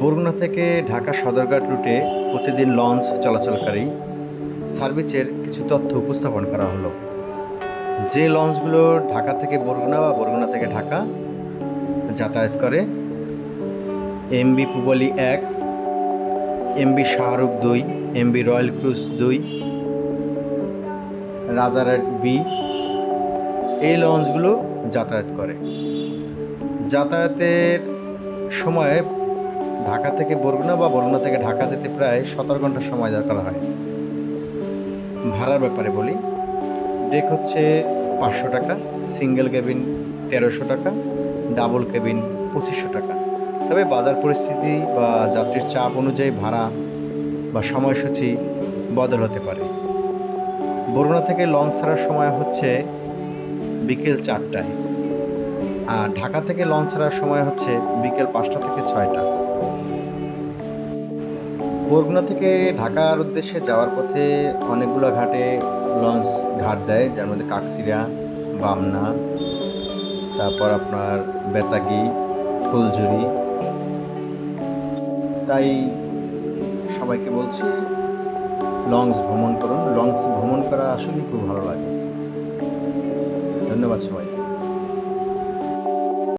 বরগুনা থেকে ঢাকা সদরঘাট রুটে প্রতিদিন লঞ্চ চলাচলকারী সার্ভিসের কিছু তথ্য উপস্থাপন করা হলো। যে লঞ্চগুলো ঢাকা থেকে বরগুনা বা বরগুনা থেকে ঢাকা যাতায়াত করে এমবি পুবলি এক এমবি শাহরুখ দুই এমবি রয়্যাল ক্রুজ দুই, রাজারহাট বি, এই লঞ্চগুলো যাতায়াত করে। যাতায়াতের সময়ে ঢাকা থেকে বরগুনা বা বরগুনা থেকে ঢাকা যেতে প্রায় সতেরো ঘণ্টা সময় দরকার হয়। ভাড়ার ব্যাপারে বলি। ডেক হচ্ছে পাঁচশো টাকা সিঙ্গেল কেবিন তেরোশো টাকা ডাবল কেবিন পঁচিশশো টাকা। তবে বাজার পরিস্থিতি বা যাত্রীর চাপ অনুযায়ী ভাড়া বা সময়সূচি বদল হতে পারে। বরগুনা থেকে লঞ্চ ছাড়ার সময় হচ্ছে বিকেল চারটায়। আর ঢাকা থেকে লঞ্চ ছাড়ার সময় হচ্ছে বিকেল পাঁচটা থেকে ছয়টা। বরগুনা থেকে ঢাকার উদ্দেশ্যে যাওয়ার পথে অনেকগুলো ঘাটে লঞ্চ ঘাট দেয়, যার মধ্যে কাকসিরা, বামনা, তারপর আপনার বেতাগি, ফুলঝুরি। তাই সবাইকে বলছি, লঞ্চ ভ্রমণ করুন। লঞ্চ ভ্রমণ করা আসলেই খুব ভালো লাগে। ধন্যবাদ সবাই